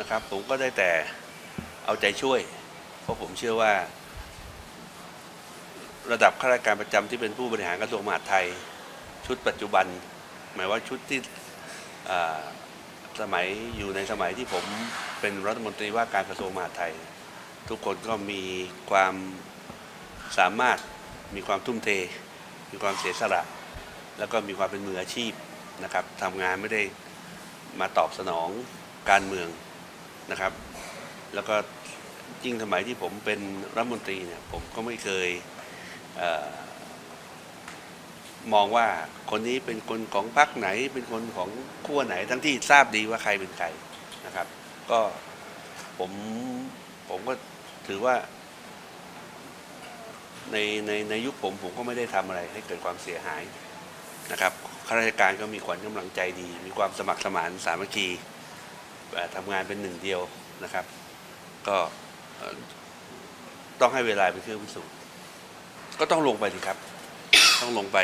นะครับ ผมก็ได้แต่เอาใจช่วย เพราะผมเชื่อว่า ระดับข้าราชการประจำที่เป็นผู้บริหารกระทรวงมหาดไทย ชุดปัจจุบัน หมายว่าชุดที่สมัยอยู่ในสมัยที่ผมเป็นรัฐมนตรีว่าการกระทรวงมหาดไทย ทุกคนก็มีความสามารถมีความทุ่มเท มีความเสียสละ แล้วก็มีความเป็นมืออาชีพนะครับทำงานไม่ได้มาตอบสนองการเมือง นะครับ แล้วก็ยิ่งสมัยที่ผมเป็นรัฐมนตรีเนี่ยผมก็ไม่เคยเออมองว่าคนนี้เป็นคนของพรรคไหน เป็นคนของขั้วไหน ทั้งที่ทราบดีว่าใครเป็นใครนะครับ ก็ผมผมก็ถือว่าในในในยุคผมผมก็ไม่ได้ทำอะไรให้เกิดความเสียหายนะครับข้าราชการก็มีขวัญกำลังใจดี มีความสมัครสมานสามัคคี ทำงานเป็นหนึ่งเดียวนะครับ ก็เอ่อต้องให้เวลาเป็นเครื่องพิสูจน์ก็ต้องลงไปสิครับ ต้องลงไป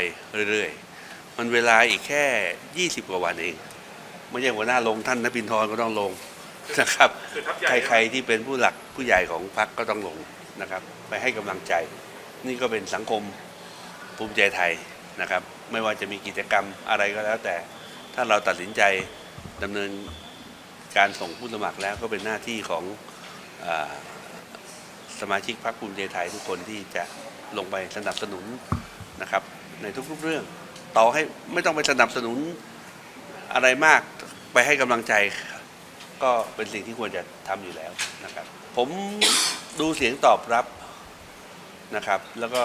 เรื่อยๆ มันเวลาอีกแค่ 20 กว่าวันเอง ไม่ใช่หัวหน้าลงท่านนภินทรก็ต้องลงนะครับคือทัพใหญ่ใครๆที่เป็นผู้หลักผู้ใหญ่ของพรรคก็ต้องลงนะครับ ไปให้กำลังใจ นี่ก็เป็นสังคมภูมิใจไทยนะครับ ไม่ว่าจะมีกิจกรรมอะไรก็แล้วแต่ ถ้าเราตัดสินใจดำเนิน การส่งผู้สมัครแล้วก็เป็นหน้าที่ของอสมาชิกพรรคภูมิใจไทยทุกคนที่จะลงไปสนับสนุนนะครับ ในทุกๆเรื่อง ต่อให้ไม่ต้องไปสนับสนุนอะไรมากไปให้กำลังใจ ก็เป็นสิ่งที่ควรจะทำอยู่แล้วนะครับ ผมดูเสียงตอบรับนะครับ แล้วก็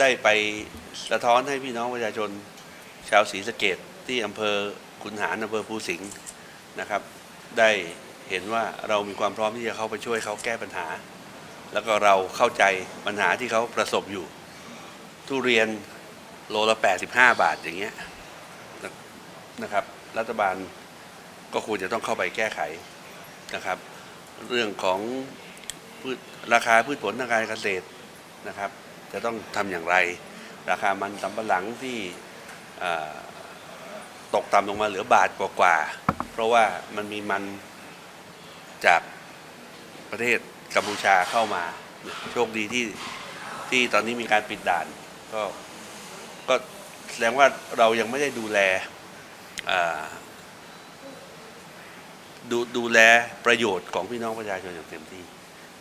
ได้ไปสะท้อนให้พี่น้องประชาชนชาวศรีสะเกดที่อำเภอขุนหารอำเภอภูสิงห์ นะครับ ได้เห็นว่าเรามีความพร้อมที่จะเข้าไปช่วยเขาแก้ปัญหา แล้วก็เราเข้าใจปัญหาที่เขาประสบอยู่ ทุเรียนโลละ 85 บาทอย่างเงี้ยนะครับ รัฐบาลก็ควรจะต้องเข้าไปแก้ไขนะครับ เรื่องของพืชราคาพืชผลทางการเกษตรนะครับ จะต้องทำอย่างไร ราคามันสำปะหลังที่อ่า ตกต่ำลงมาเหลือบาทกว่าๆเพราะว่ามันมีมันจากประเทศกัมพูชาเข้ามา โชคดีที่ที่ตอนนี้มีการปิดด่าน ก็ก็แสดงว่าเรายังไม่ได้ดูแลดูดูแลประโยชน์ของพี่น้องประชาชนอย่างเต็มที่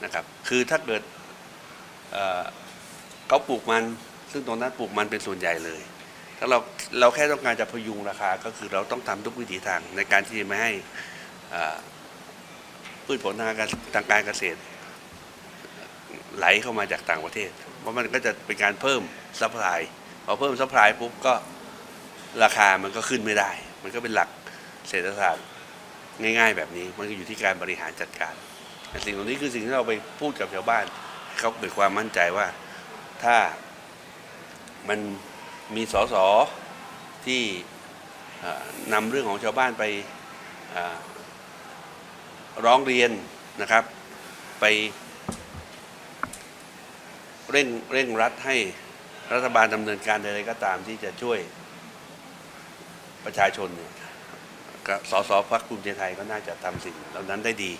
นะครับ คือถ้าเกิดเขาปลูกมัน ซึ่งตรงนั้นปลูกมันเป็นส่วนใหญ่เลย เราเราแค่ต้องการจะพยุงราคาก็คือเราต้องทำทุกวิถีทางในการที่จะไม่ให้พืชผลทางการทางการเกษตร ไหลเข้ามาจากต่างประเทศ เพราะมันก็จะเป็นการเพิ่มซัพพลายพอเพิ่มซัพพลายปุ๊บก็ราคามันก็ขึ้นไม่ได้ มันก็เป็นหลักเศรษฐศาสตร์ง่าย ๆ แบบนี้มันก็อยู่ที่การบริหารจัดการแต่สิ่งเหล่านี้คือสิ่งที่เราไปพูดกับชาวบ้านเขาเกิดความมั่นใจว่าถ้ามัน มีสสที่นำเรื่องของชาวบ้านไปร้องเรียนนะครับ ไปเร่งเร่งรัดให้รัฐบาลดำเนินการใดๆก็ตามที่จะช่วยประชาชนเนี่ยสสพักภูมิใจไทยก็น่าจะทำสิ่งเหล่านั้นได้ดี